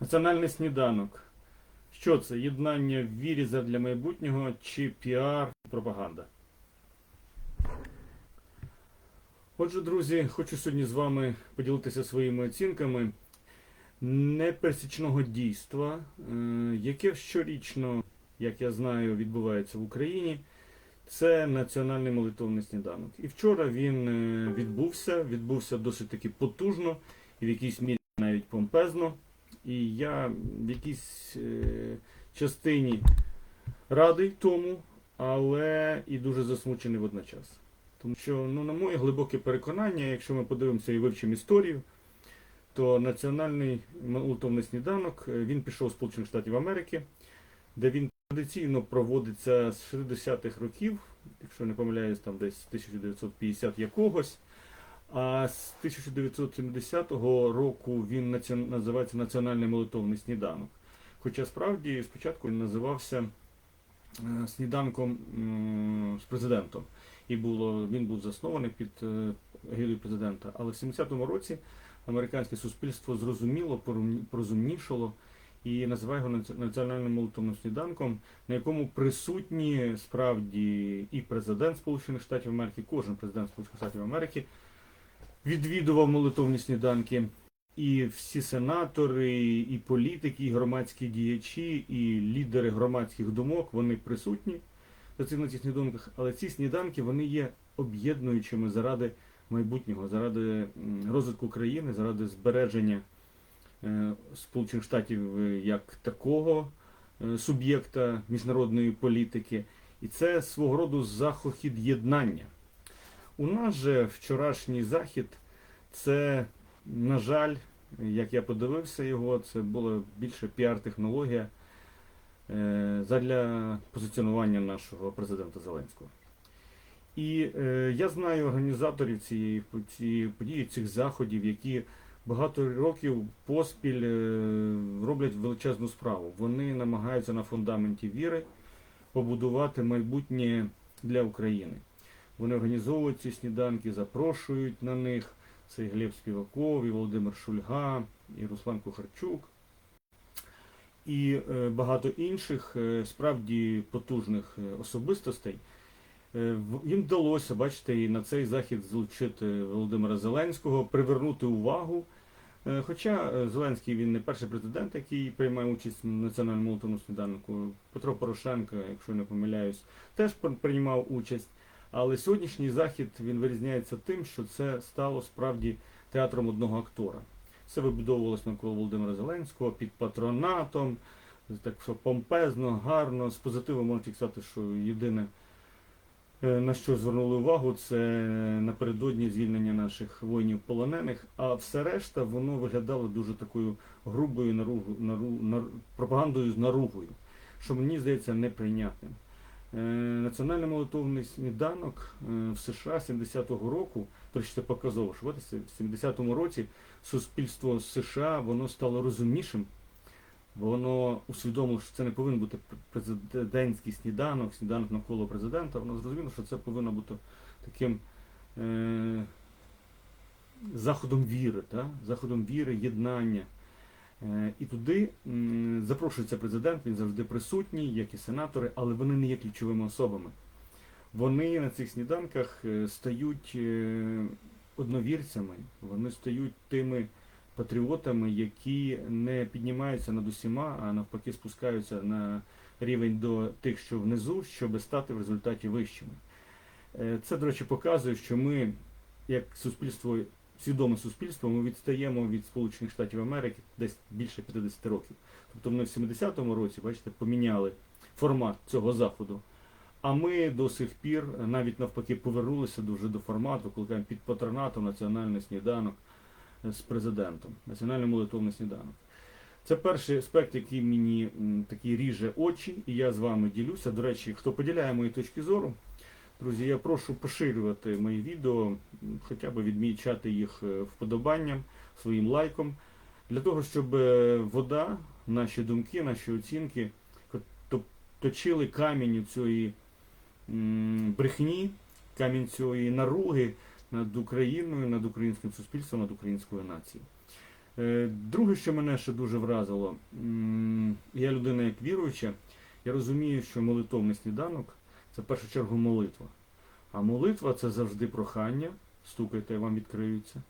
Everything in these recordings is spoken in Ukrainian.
Національний сніданок. Що це? Єднання в вірі задля майбутнього чи піар пропаганда? Отже, друзі, хочу сьогодні з вами поділитися своїми оцінками непересічного дійства, е, яке щорічно, як я знаю, відбувається в Україні. Це національний молитовний сніданок. І вчора він е, відбувся, відбувся досить таки потужно і в якійсь мірі навіть помпезно. І я в якійсь е, частині радий тому, але і дуже засмучений водночас. Тому що, ну, на моє глибоке переконання, якщо ми подивимося і вивчимо історію, то національний молитовний сніданок е, він пішов з Сполучених Штатів Америки, де він традиційно проводиться з 60-х років, якщо не помиляюсь, там десь 1950 якогось. А з 1970 року він називається Національний молитовний сніданок. Хоча справді спочатку він називався е, сніданком з президентом. І було, він був заснований під е, президента. Але в 70-му році американське суспільство зрозуміло, порозумнішало і називає його наці- національним молитовним сніданком, на якому присутні справді і президент Сполучених Штатів Америки, кожен президент Сполучених Штатів Америки відвідував молитовні сніданки. І всі сенатори, і політики, і громадські діячі, і лідери громадських думок вони присутні на цих сніданках, але ці сніданки вони є об'єднуючими заради майбутнього, заради розвитку країни, заради збереження е, Сполучених Штатів е, як такого е, суб'єкта міжнародної політики. І це свого роду захохід єднання. У нас же вчорашній захід це, на жаль, як я подивився його, це була більше піар-технологія е, задля позиціонування нашого президента Зеленського. І е, я знаю організаторів цієї, цієї події, цих заходів, які багато років поспіль е, роблять величезну справу. Вони намагаються на фундаменті віри побудувати майбутнє для України. Вони організовують ці сніданки, запрошують на них. Це і Глеб Співаков, і Володимир Шульга, і Руслан Кухарчук, і е, багато інших е, справді потужних е, особистостей. Їм вдалося, бачите, і на цей захід залучити Володимира Зеленського, привернути увагу. Хоча Зеленський він не перший президент, який приймає участь в національному молитовному сніданку. Петро Порошенко, якщо не помиляюсь, теж пр- приймав участь. Але сьогоднішній захід він вирізняється тим, що це стало справді театром одного актора. Це вибудовувалося навколо Володимира Зеленського під патронатом, так що помпезно, гарно, з позитивом можна сказати, що єдине, е, на що звернули увагу, це напередодні звільнення наших воїнів полонених, а все решта воно виглядало дуже такою грубою наругу, нару, нар, пропагандою з наругою, що мені здається неприйнятним. Е, Національний молитовний сніданок е, в США 70-го року, то це показово, що в 70-му році суспільство США воно стало розумнішим, воно усвідомило, що це не повинен бути президентський сніданок, сніданок навколо президента. Воно зрозуміло, що це повинно бути таким е, заходом віри, та? заходом віри, єднання. Е, І туди запрошується президент, він завжди присутній, як і сенатори, але вони не є ключовими особами. Вони на цих сніданках е, стають е, одновірцями, вони стають тими патріотами, які не піднімаються над усіма, а навпаки спускаються на рівень до тих, що внизу, щоб стати в результаті вищими. Це, до речі, показує, що ми, як суспільство, свідоме суспільство, ми відстаємо від Сполучених Штатів Америки десь більше 50 років. Тобто ми в 70-му році, бачите, поміняли формат цього заходу. А ми до сих пір навіть навпаки повернулися дуже до формату, коли під патронатом національний сніданок з президентом, національний молитовний сніданок. Це перший аспект, який мені такий ріже очі, і я з вами ділюся. До речі, хто поділяє мої точки зору, друзі, я прошу поширювати мої відео, хоча б відмічати їх е, вподобанням, своїм лайком, для того, щоб е, вода, наші думки, наші оцінки точили камінь цієї брехні, камінь цієї наруги над Україною, над українським суспільством, над українською нацією. Е, Друге, що мене ще дуже вразило, я людина як віруюча, я розумію, що молитовний сніданок це в першу чергу молитва. А молитва це завжди прохання, стукайте, вам відкриються.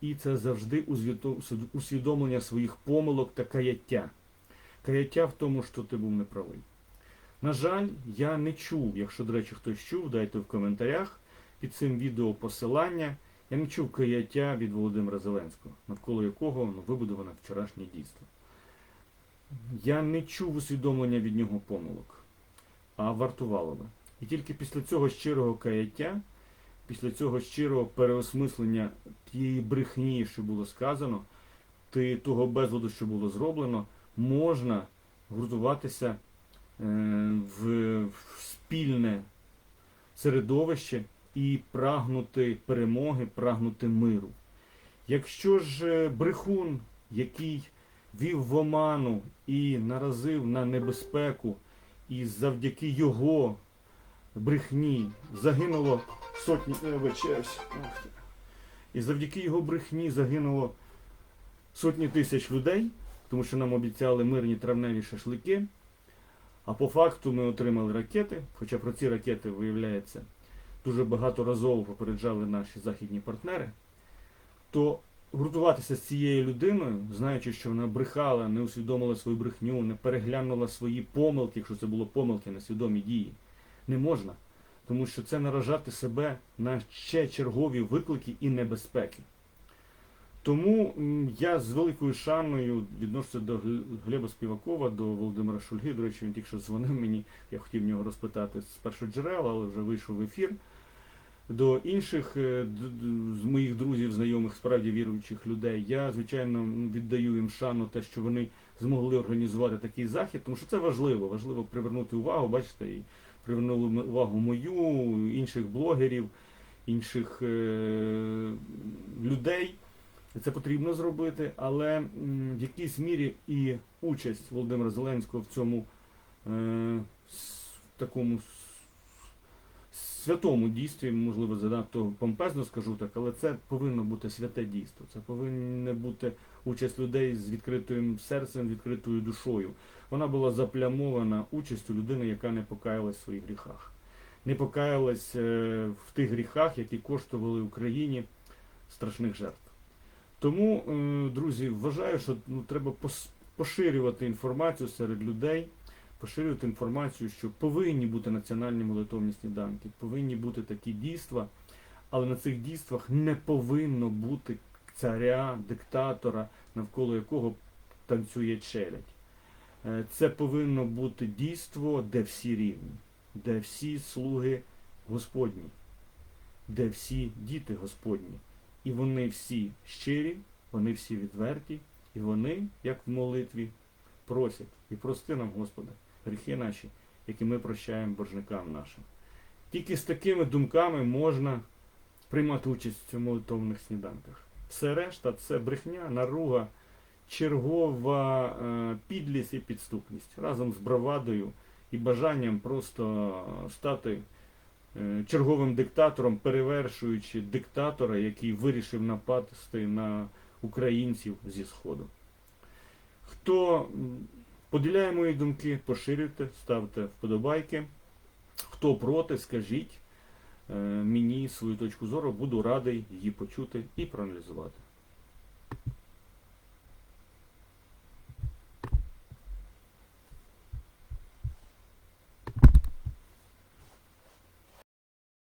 І це завжди усвідомлення своїх помилок та каяття. Каяття в тому, що ти був неправий. На жаль, я не чув, якщо, до речі, хтось чув, дайте в коментарях під цим відео посилання. Я не чув каяття від Володимира Зеленського, навколо якого ну, вибудоване вчорашнє дійство. Я не чув усвідомлення від нього помилок, а вартувало би. І тільки після цього щирого каяття, після цього щирого переосмислення тієї брехні, що було сказано, того безладу, що було зроблено, можна гуртуватися е, в, в спільне середовище і прагнути перемоги, прагнути миру. Якщо ж е, брехун, який вів в оману і наразив на небезпеку, і завдяки його брехні загинуло сотні е, і завдяки його брехні загинуло сотні тисяч людей, тому що нам обіцяли мирні травневі шашлики. А по факту ми отримали ракети, хоча про ці ракети, виявляється, дуже багаторазово попереджали наші західні партнери, то гуртуватися з цією людиною, знаючи, що вона брехала, не усвідомила свою брехню, не переглянула свої помилки, якщо це було помилки на свідомі дії, не можна. Тому що це наражати себе на ще чергові виклики і небезпеки. Тому я з великою шаною відношуся до Гл- Глеба Співакова, до Володимира Шульги. До речі, він тільки що дзвонив мені. Я хотів нього розпитати з першого джерела, але вже вийшов в ефір. До інших е, з моїх друзів, знайомих, справді віруючих людей, я, звичайно, віддаю їм шану те, що вони змогли організувати такий захід, тому що це важливо. Важливо привернути увагу, бачите, і привернули увагу мою, інших блогерів, інших е- людей. Це потрібно зробити, але в якійсь мірі і участь Володимира Зеленського в цьому е, такому с- святому дійстві, можливо, занадто помпезно скажу так, але це повинно бути святе дійство. Це повинна бути участь людей з відкритим серцем, відкритою душою. Вона була заплямована участю людини, яка не покаялась в своїх гріхах. Не покаялась е, в тих гріхах, які коштували Україні страшних жертв. Тому, е, друзі, вважаю, що ну, треба поширювати інформацію серед людей, поширювати інформацію, що повинні бути національні молитовні сніданки, повинні бути такі дійства, але на цих дійствах не повинно бути царя, диктатора, навколо якого танцює челядь. Е, Це повинно бути дійство, де всі рівні, де всі слуги Господні, де всі діти Господні. І вони всі щирі, вони всі відверті, і вони, як в молитві, просять і прости нам, Господи, гріхи наші, які ми прощаємо боржникам нашим. Тільки з такими думками можна приймати участь в цьому молитовних сніданках. Все решта це брехня, наруга, чергова е, підлість і підступність разом з бравадою і бажанням просто стати е, черговим диктатором, перевершуючи диктатора, який вирішив напасти на українців зі Сходу. Хто поділяє мої думки, поширюйте, ставте вподобайки. Хто проти, скажіть е, мені свою точку зору, буду радий її почути і проаналізувати.